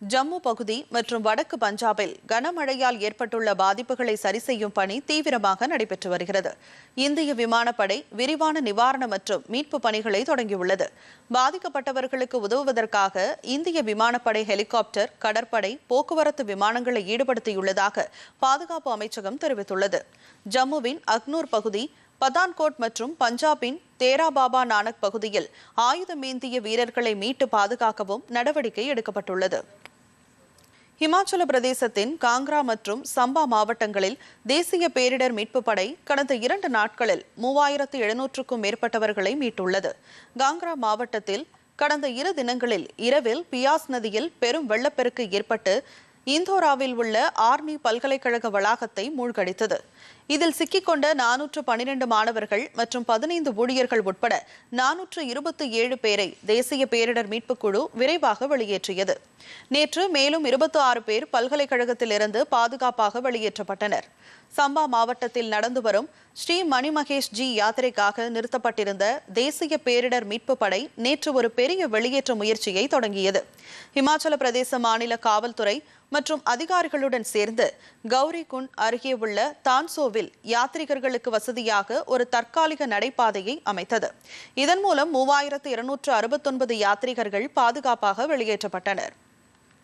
ஜம்மு பகுதி மற்றும் வடக்கு பஞ்சாபில் கனமழையால் ஏற்பட்டுள்ள பாதிப்புகளை சரி செய்யும் பணி தீவிரமாக நடைபெற்று வருகிறது. இந்திய விமானப்படை விரிவான நிவாரண மற்றும் மீட்பு பணிகளை தொடங்கியுள்ளது. பாதிக்கப்பட்டவர்களுக்கு உதவுவதற்காக இந்திய விமானப்படை ஹெலிகாப்டர் கடற்படை போக்குவரத்து விமானங்களை ஈடுபடுத்தியுள்ளதாக பாதுகாப்பு அமைச்சகம் தெரிவித்துள்ளது. ஜம்முவின் அக்னூர் பகுதி பதான்கோட் மற்றும் பஞ்சாபின் தேரா பாபா நானக் பகுதியில் ஆயுதமேந்திய வீரர்களை மீட்டு பாதுகாக்கவும் நடவடிக்கை எடுக்கப்பட்டுள்ளது. ஹிமாச்சல பிரதேசத்தின் காங்க்ரா மற்றும் சம்பா மாவட்டங்களில் தேசிய பேரிடர் மீட்பு படை கடந்த இரண்டு நாட்களில் மூவாயிரத்து எழுநூற்றுக்கும் மேற்பட்டவர்களை மீட்டுள்ளது. காங்க்ரா மாவட்டத்தில் கடந்த இரு தினங்களில் இரவில் பியாஸ் நதியில் பெரும் வெள்ளப்பெருக்கு ஏற்பட்டு இந்தோராவில் உள்ள ஆர்மி பல்கலைக்கழக வளாகத்தை மூழ்கடித்தது. இதில் சிக்கிக்கொண்ட நானூற்று பனிரெண்டு மாணவர்கள் மற்றும் பதினைந்து ஊழியர்கள் உட்பட நானூற்று இருபத்தி ஏழு பேரை தேசிய பேரிடர் மீட்புக் குழு விரைவாக வெளியேற்றியது. நேற்று மேலும் இருபத்தி ஆறு பேர் பல்கலைக்கழகத்திலிருந்து பாதுகாப்பாக வெளியேற்றப்பட்டனர். சம்பா மாவட்டத்தில் நடந்து வரும் ஸ்ரீ மணிமகேஷ் ஜி யாத்திரைக்காக நிறுத்தப்பட்டிருந்த தேசிய பேரிடர் மீட்பு படை நேற்று ஒரு பெரிய வெளியேற்ற முயற்சியை தொடங்கியது. இமாச்சல பிரதேச மாநில காவல்துறை மற்றும் அதிகாரிகளுடன் சேர்ந்து கௌரி குண்ட் அருகே உள்ள தான்சோவில் யாத்ரீகர்களுக்கு வசதியாக ஒரு தற்காலிக நடைபாதையை அமைத்தது. இதன் மூலம் மூவாயிரத்து இருநூற்று அறுபத்தொன்பது யாத்ரீகர்கள் பாதுகாப்பாக வெளியேற்றப்பட்டனர்.